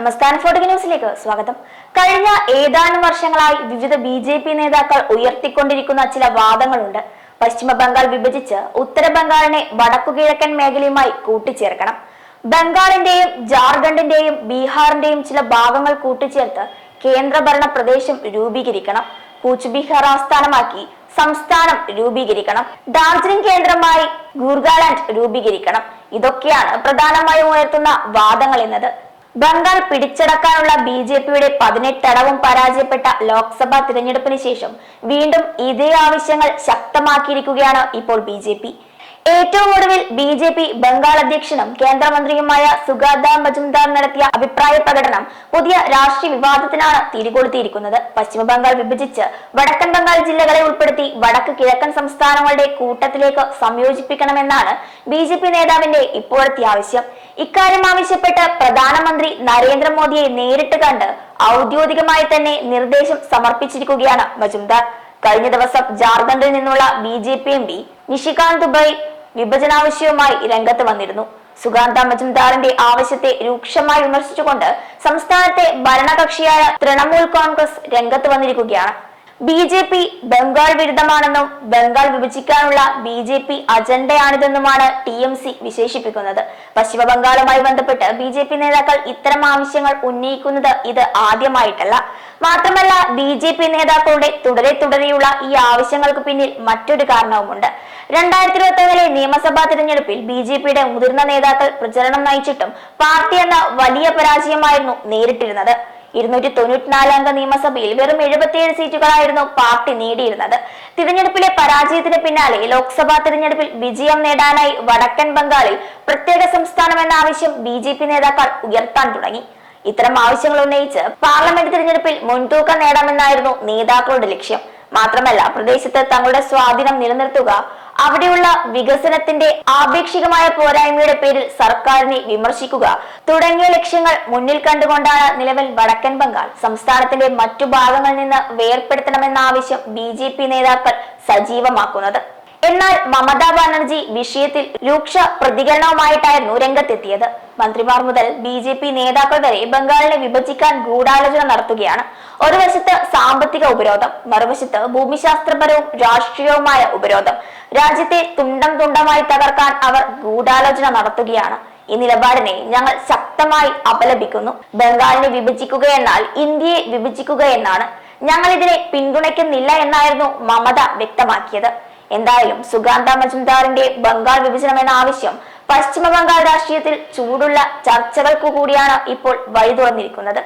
നമസ്കാരം ഫോട്ടോ ന്യൂസിലേക്ക് സ്വാഗതം. കഴിഞ്ഞ ഏതാനും വർഷങ്ങളായി വിവിധ ബി ജെ പി നേതാക്കൾ ഉയർത്തിക്കൊണ്ടിരിക്കുന്ന ചില വാദങ്ങളുണ്ട്. പശ്ചിമ ബംഗാൾ വിഭജിച്ച് ഉത്തര ബംഗാളിനെ വടക്കുകിഴക്കൻ മേഖലയുമായി കൂട്ടിച്ചേർക്കണം. ബംഗാളിന്റെയും ജാർഖണ്ഡിന്റെയും ബീഹാറിന്റെയും ചില ഭാഗങ്ങൾ കൂട്ടിച്ചേർത്ത് കേന്ദ്രഭരണ പ്രദേശം രൂപീകരിക്കണം. കൂച്ച് ബീഹാർ ആസ്ഥാനമാക്കി സംസ്ഥാനം രൂപീകരിക്കണം. ഡാർജിലിംഗ് കേന്ദ്രമായി ഗൂർഗാലാൻഡ് രൂപീകരിക്കണം. ഇതൊക്കെയാണ് പ്രധാനമായും ഉയർത്തുന്ന വാദങ്ങൾ എന്നത്. ബംഗാൾ പിടിച്ചടക്കാനുള്ള ബി ജെ പിയുടെ പതിനെട്ടടവും പരാജയപ്പെട്ട ലോക്സഭാ തിരഞ്ഞെടുപ്പിന് ശേഷം വീണ്ടും ഇതേ ആവശ്യങ്ങൾ ശക്തമാക്കിയിരിക്കുകയാണ് ഇപ്പോൾ ബി ഏറ്റവും ഒടുവിൽ ബി ജെ പി ബംഗാൾ അധ്യക്ഷനും കേന്ദ്രമന്ത്രിയുമായ സുഗാത മജുംദാർ നടത്തിയ അഭിപ്രായ പ്രകടനം പുതിയ രാഷ്ട്രീയ വിവാദത്തിനാണ് തിരികൊളുത്തിയിരിക്കുന്നത്. പശ്ചിമ ബംഗാൾ വിഭജിച്ച് വടക്കൻ ബംഗാൾ ജില്ലകളെ ഉൾപ്പെടുത്തി വടക്ക് കിഴക്കൻ സംസ്ഥാനങ്ങളുടെ കൂട്ടത്തിലേക്ക് സംയോജിപ്പിക്കണമെന്നാണ് ബി ജെ പി നേതാവിന്റെ ഇപ്പോഴത്തെ ആവശ്യം. ഇക്കാര്യം ആവശ്യപ്പെട്ട് പ്രധാനമന്ത്രി നരേന്ദ്രമോദിയെ നേരിട്ട് കണ്ട് ഔദ്യോഗികമായി തന്നെ നിർദ്ദേശം സമർപ്പിച്ചിരിക്കുകയാണ് മജുംദാർ. കഴിഞ്ഞ ദിവസം ജാർഖണ്ഡിൽ നിന്നുള്ള B J P M P Nishikant Dubey വിഭജനാവശ്യവുമായി രംഗത്ത് വന്നിരുന്നു. സുഗാന്ത മജുംദാറിന്റെ ആവശ്യത്തെ രൂക്ഷമായി വിമർശിച്ചുകൊണ്ട് സംസ്ഥാനത്തെ ഭരണകക്ഷിയായ തൃണമൂൽ കോൺഗ്രസ് രംഗത്ത് വന്നിരിക്കുകയാണ്. ബി ജെ പി ബംഗാൾ വിരുദ്ധമാണെന്നും ബംഗാൾ വിഭജിക്കാനുള്ള ബി ജെ പി അജണ്ടയാണിതെന്നുമാണ് ടി എം സി വിശേഷിപ്പിക്കുന്നത്. പശ്ചിമ ബംഗാളുമായി ബന്ധപ്പെട്ട് ബി ജെ പി നേതാക്കൾ ഇത്തരം ആവശ്യങ്ങൾ ഉന്നയിക്കുന്നത് ഇത് ആദ്യമായിട്ടല്ല. മാത്രമല്ല ബി ജെ പി നേതാക്കളുടെ തുടരെ തുടരെയുള്ള ഈ ആവശ്യങ്ങൾക്ക് പിന്നിൽ മറ്റൊരു കാരണവുമുണ്ട്. രണ്ടായിരത്തി ഇരുപത്തി ഒന്നിലെ നിയമസഭാ തിരഞ്ഞെടുപ്പിൽ ബി ജെ പിയുടെ മുതിർന്ന നേതാക്കൾ പ്രചരണം നയിച്ചിട്ടും പാർട്ടി എന്ന വലിയ പരാജയമായിരുന്നു നേരിട്ടിരുന്നത്. ഇരുന്നൂറ്റി തൊണ്ണൂറ്റിനാല് അംഗ നിയമസഭയിൽ വെറും എഴുപത്തിയേഴ് സീറ്റുകളായിരുന്നു പാർട്ടി നേടിയിരുന്നത്. തിരഞ്ഞെടുപ്പിലെ പരാജയത്തിന് പിന്നാലെ ലോക്സഭാ തിരഞ്ഞെടുപ്പിൽ വിജയം നേടാനായി വടക്കൻ ബംഗാളിൽ പ്രത്യേക സംസ്ഥാനം എന്ന ആവശ്യം ബി ജെ പി നേതാക്കൾ ഉയർത്താൻ തുടങ്ങി. ഇത്തരം ആവശ്യങ്ങൾ ഉന്നയിച്ച് പാർലമെന്റ് തിരഞ്ഞെടുപ്പിൽ മുൻതൂക്കം നേടാമെന്നായിരുന്നു നേതാക്കളുടെ ലക്ഷ്യം. മാത്രമല്ല പ്രദേശത്ത് തങ്ങളുടെ സ്വാധീനം നിലനിർത്തുക അവിടെയുള്ള വികസനത്തിന്റെ ആപേക്ഷികമായ പോരായ്മയുടെ പേരിൽ സർക്കാരിനെ വിമർശിക്കുക. തുടങ്ങിയ ലക്ഷ്യങ്ങൾ മുന്നിൽ കണ്ടുകൊണ്ടാണ് നിലവിൽ വടക്കൻ ബംഗാൾ സംസ്ഥാനത്തിന്റെ മറ്റു ഭാഗങ്ങളിൽ നിന്ന് വേർപ്പെടുത്തണമെന്ന ആവശ്യം ബി നേതാക്കൾ സജീവമാക്കുന്നത്. എന്നാൽ മമതാ ബാനർജി വിഷയത്തിൽ രൂക്ഷ പ്രതികരണവുമായിട്ടായിരുന്നു രംഗത്തെത്തിയത്. മന്ത്രിമാർ മുതൽ ബി ജെ പി നേതാക്കൾ വരെ ബംഗാളിനെ വിഭജിക്കാൻ ഗൂഢാലോചന നടത്തുകയാണ്. ഒരു വശത്ത് സാമ്പത്തിക ഉപരോധം മറുവശത്ത് ഭൂമിശാസ്ത്രപരവും രാഷ്ട്രീയവുമായ ഉപരോധം. രാജ്യത്തെ തുണ്ടം തുണ്ടമായി തകർക്കാൻ അവർ ഗൂഢാലോചന നടത്തുകയാണ്. ഈ നിലപാടിനെ ഞങ്ങൾ ശക്തമായി അപലപിക്കുന്നു. ബംഗാളിനെ വിഭജിക്കുക എന്നാൽ ഇന്ത്യയെ വിഭജിക്കുക എന്നാണ്. ഞങ്ങൾ ഇതിനെ പിന്തുണയ്ക്കുന്നില്ല എന്നായിരുന്നു മമത വ്യക്തമാക്കിയത്. എന്തായാലും സുഗാന്ത മജുംദാറിന്റെ ബംഗാൾ വിഭജനം എന്ന ആവശ്യം പശ്ചിമ ബംഗാൾ രാഷ്ട്രീയത്തിൽ ചൂടുള്ള ചർച്ചകൾക്കു കൂടിയാണ് ഇപ്പോൾ വഴി തുറന്നിരിക്കുന്നത്